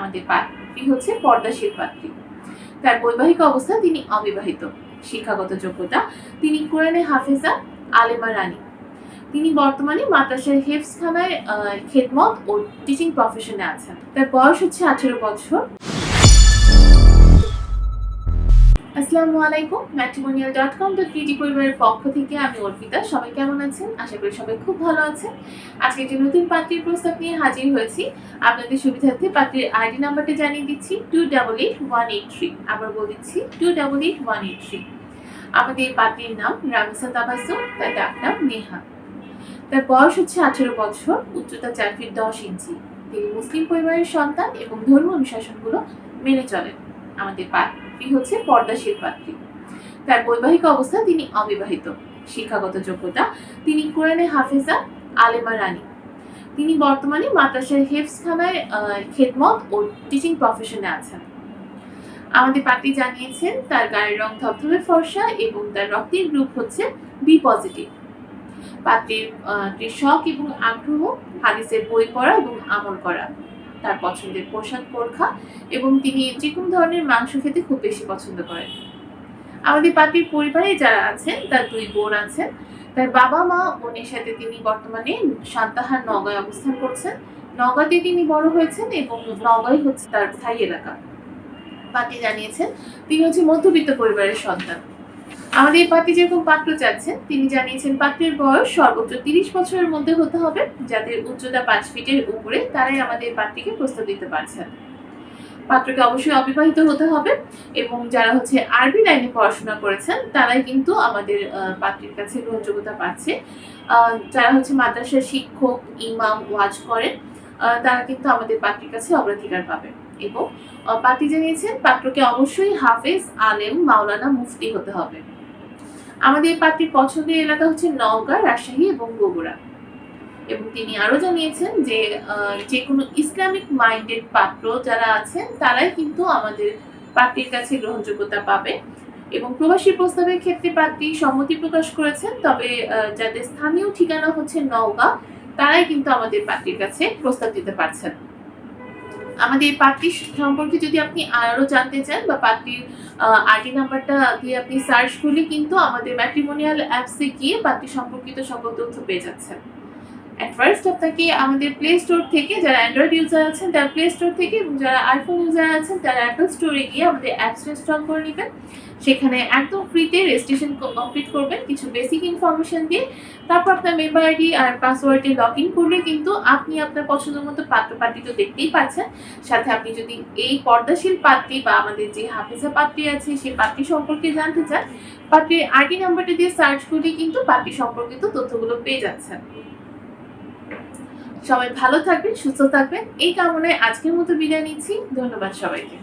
আমাদের পাত্রী হচ্ছে পর্দাশীল পাত্রী। তার বৈবাহিক অবস্থা তিনি অবিবাহিত। শিক্ষাগত যোগ্যতা তিনি কোরআনে হাফেজা আলেমা রানী। তিনি বর্তমানে মাদ্রাসার হেফসখানায় খেদমত ও টিচিং প্রফেশনে আছেন। তার বয়স হচ্ছে আঠেরো বছর। আসসালামু আলাইকুম matrimonial dot com dot PT পরিবারের পক্ষ থেকে আমি অর্পিতা। সবাই কেমন আছেন? আশা করি সবাই খুব ভালো আছেন। আজকে একটি নতুন পাত্রীর প্রস্তাব নিয়ে হাজির হয়েছি, আপনাদের সুবিধার্থে পাত্রীর আইডি নাম্বারটা জানিয়ে দিচ্ছি two double eight one eight three আবার বলে দিচ্ছি two double eight one eight three আমাদের পাত্রীর নাম রামিসা তাবাসুম তার ডাক নাম নেহা। তার বয়স হচ্ছে আঠেরো বছর, উচ্চতা চার ফিট দশ ইঞ্চি। তিনি মুসলিম পরিবারের সন্তান এবং ধর্ম অনুশাসনগুলো মেনে চলেন। আমাদের পাত্রী হচ্ছে পর্দাশীল পাত্রী তার বৈবাহিক অবস্থা তিনি অবিবাহিত। শিক্ষাগত যোগ্যতা তিনি কোরআনে হাফেজা আলেমা রানী। তিনি বর্তমানে মাদ্রাসার হেফসখানায় খেদমত ও টিচিং প্রফেশনে আছেন। আমাদের পার্টি জানিয়েছেন, তার গায়ের রং ধবধবে ফর্সা এবং তার রক্তের গ্রুপ হচ্ছে বি পজিটিভ পাত্রীর শখ এবং আগ্রহ, হাদিসের বই পড়া এবং আমল করা। তার পছন্দের পোশাক পরখা এবং তিনি যে কোনো ধরনের মাংস খেতে খুব বেশি পছন্দ করেন। আমাদের পার্টির পরিবারে যারা আছেন, তার দুই বোন আছেন, তার বাবা মা বোনের সাথে তিনি বর্তমানে সান্তাহার নগায় অবস্থান করছেন। নগাতে তিনি বড় হয়েছেন এবং নগাই হচ্ছে তার স্থায়ী এলাকা। পার্টি জানিয়েছেন, তিনি হচ্ছে মধ্যবিত্ত পরিবারের সন্তান। আমাদের পার্টি যেরকম পাত্র চাচ্ছেন, তিনি জানিয়েছেন পাত্রের বয়স সর্বোচ্চ তিরিশ বছরের মধ্যে হতে হবে, যাদের উচ্চতা পাঁচ ফিটের উপরে তারাই আমাদের পাত্রীকে প্রস্তাব দিতে পারছেন। পাত্রকে অবশ্যই অবিবাহিত হতে হবে এবং যারা হচ্ছে আরবি লাইনে পড়াশোনা করেছেন, তারাই কিন্তু আমাদের পাত্রীর কাছে গ্রহণযোগ্যতা পাচ্ছে। যারা হচ্ছে মাদ্রাসার শিক্ষক, ইমাম, ওয়াজ করেন তারা কিন্তু আমাদের পাত্রীর কাছে অগ্রাধিকার পাবে এবং পাত্রী জানিয়েছেন পাত্রকে অবশ্যই হাফেজ, আলেম, মাওলানা, মুফতি হতে হবে। আমাদের পাত্রীর পছন্দের এলাকা হচ্ছে নওগাঁ, রাজশাহী এবং বগুড়া। এবং তিনি আরও জানিয়েছেন যে যে কোনো ইসলামিক মাইন্ডেড পাত্র যারা আছেন, তারাই কিন্তু আমাদের পাত্রীর কাছে গ্রহণযোগ্যতা পাবে। এবং প্রবাসী প্রস্তাবের ক্ষেত্রে পাত্রী সম্মতি প্রকাশ করেছেন, তবে যাদের স্থানীয় ঠিকানা হচ্ছে নওগাঁ, তারাই কিন্তু আমাদের পাত্রীর কাছে প্রস্তাব দিতে পারছেন। আমাদের এই পাত্রী সম্পর্কে যদি আপনি আরও জানতে চান বা পাত্রীর আইডি নাম্বারটা দিয়ে আপনি সার্চ করলে কিন্তু আমাদের ম্যাট্রিমোনিয়াল অ্যাপসে গিয়ে পাত্রী সম্পর্কিত সকল তথ্য পেয়ে যাচ্ছেন। অ্যাট ফার্স্ট আপনাকে আমাদের প্লে স্টোর থেকে যারা অ্যান্ড্রয়েড ইউজার আছেন, তারা প্লে স্টোর থেকে এবং যারা আইফোন ইউজার আছেন, তারা অ্যাপল স্টোরে গিয়ে আমাদের অ্যাপস ইনস্টল করে নেবেন। সেখানে একদম ফ্রিতে রেজিস্ট্রেশন কমপ্লিট করবেন, কিছু বেসিক ইনফরমেশন দিয়ে। তারপর আপনার মেম্বার আইডি আর পাসওয়ার্ডে লগ ইন করলে কিন্তু আপনি আপনার পছন্দ মতো পাত্র পাত্রী তো দেখতেই পাচ্ছেন। সাথে আপনি যদি এই পর্দাশীল পাত্রী বা আমাদের যে হাফিজা পাত্রী আছে সেই পাত্রী সম্পর্কে জানতে চান, পাত্রীর আইডি নাম্বারটা দিয়ে সার্চ করলে কিন্তু পাত্রী সম্পর্কিত তথ্যগুলো পেয়ে যাচ্ছেন। সবাই ভালো থাকবেন সুস্থ থাকবেন। এই কামনায় আজকের মতো বিদায় নিচ্ছি। ধন্যবাদ সবাইকে।